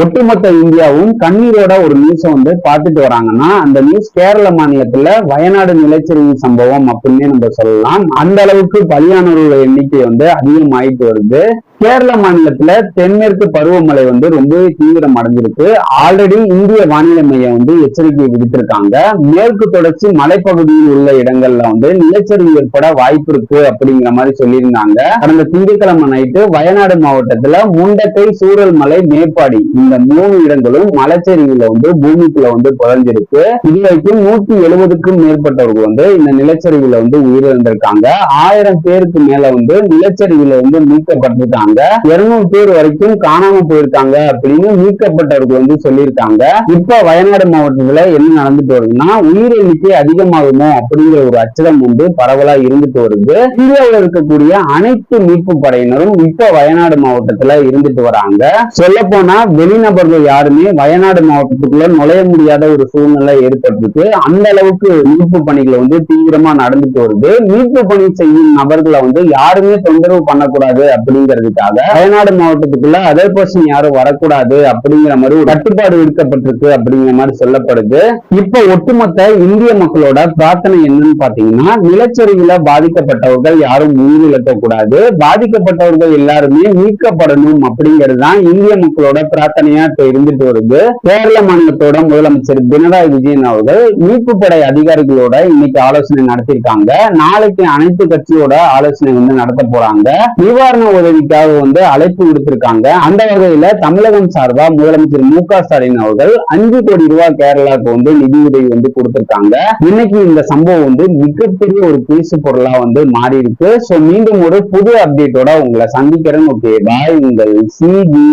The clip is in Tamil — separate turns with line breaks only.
ஒட்டுமொத்த இந்தியாவும் கண்ணீரோட ஒரு நியூஸை வந்து பார்த்துட்டு வராங்கன்னா அந்த நியூஸ் கேரள மாநிலத்துல வயநாடு நிலச்சரிவு சம்பவம் அப்படின்னு நம்ம சொல்லலாம். அந்த அளவுக்கு பலியானவர்களோட எண்ணிக்கை வந்து அதிகமாயிட்டு வருது. கேரள மாநிலத்துல தென்மேற்கு பருவமழை வந்து ரொம்பவே தீவிரம் அடைஞ்சிருக்கு. ஆல்ரெடி இந்திய வானிலை மையம் வந்து எச்சரிக்கை விடுத்திருக்காங்க மேற்கு தொடர்ச்சி மலைப்பகுதியில் உள்ள இடங்கள்ல வந்து நிலச்சரிவு ஏற்பட வாய்ப்பு இருக்கு அப்படிங்கிற மாதிரி சொல்லியிருந்தாங்க. கடந்த திங்கட்கிழமை நைட்டு வயநாடு மாவட்டத்துல முண்டக்கை சூரல் மலை மேப்பாடி இந்த மூணு இடங்களும் மலைச்சரிவுல வந்து பூமிக்குள்ள வந்து புதஞ்சிருக்கு. இது வரைக்கும் நூத்தி எழுபதுக்கும் மேற்பட்டவர்கள் வந்து இந்த நிலச்சரிவுல வந்து உயிரிழந்திருக்காங்க. ஆயிரம் பேருக்கு மேல வந்து நிலச்சரிவுல வந்து மீட்கப்பட்டிருக்காங்க. இருநூறு பேர் வரைக்கும் காணாம போயிருக்காங்க அப்படின்னு மீட்கப்பட்டவர்கள் வந்து சொல்லியிருக்காங்க. இப்ப வயநாடு மாவட்டத்துல என்ன நடந்துட்டு வருதுன்னா உயிர் எண்ணிக்கை அதிகமாகுமோ அப்படிங்கிற ஒரு அச்சம் வந்து பரவலா இருந்துட்டு வருது. இந்தியாவில் இருக்கக்கூடிய அனைத்து மீட்பு படையினரும் இப்ப வயநாடு மாவட்டத்துல இருந்துட்டு வராங்க. சொல்ல போனா வெளிநபர்கள் யாருமே வயநாடு மாவட்டத்துக்குள்ள நுழைய முடியாத ஒரு சூழ்நிலை ஏற்பட்டிருக்கு. அந்த அளவுக்கு மீட்பு பணிகளை வந்து தீவிரமா நடந்துட்டு வருது. மீட்பு பணி செய்யும் நபர்களை வந்து யாருமே தொந்தரவு பண்ணக்கூடாது அப்படிங்கிறதுக்காக வயநாடு மாவட்டத்துக்குள்ள அதர் பர்சன் யாரும் வரக்கூடாது அப்படிங்கிற மாதிரி ஒரு கட்டுப்பாடு விடுக்கப்பட்டிருக்கு அப்படிங்கிற மாதிரி சொல்லப்படுது. இப்ப ஒட்டுமொத்த இந்திய மக்களோட பிரார்த்தனை என்னன்னு பாத்தீங்கன்னா நிலச்சரிவுல பாதிக்கப்பட்டவர்கள் யாரும் உயிரிழக்க கூடாது பாதிக்கப்பட்டவர்கள் எல்லாருமே மீட்கப்படணும் அப்படிங்கிறது தான் இந்திய மக்களோட பிரார்த்தனையா இப்ப இருந்துட்டு வருது. கேரள மாநிலத்தோட முதலமைச்சர் பினராயி விஜயன் அவர்கள் மீட்பு படை அதிகாரிகளோட இன்னைக்கு ஆலோசனை நடத்தியிருக்காங்க. நாளைக்கு அனைத்து கட்சியோட ஆலோசனை வந்து நடத்த போறாங்க. நிவாரண உதவிக்காக வந்து அழைப்பு விடுத்திருக்காங்க. அந்த வகையில தமிழகம் சார்பா முதலமைச்சர் மு க ஸ்டாலின் அவர்கள் அஞ்சு கோடி ரூபாய் கேரளாவுக்கு வந்து நிதி உதவி வந்து கொடுத்திருக்காங்க. இன்னைக்கு இந்த சம்பவம் வந்து மிகப்பெரிய ஒரு பேசு பொருளா வந்து மாறி இருக்கு சோ மீண்டும் ஒரு புது அப்டேட்டோட உங்களை சந்திக்கிறேன். ஓகே பாய் உங்கள் சிபி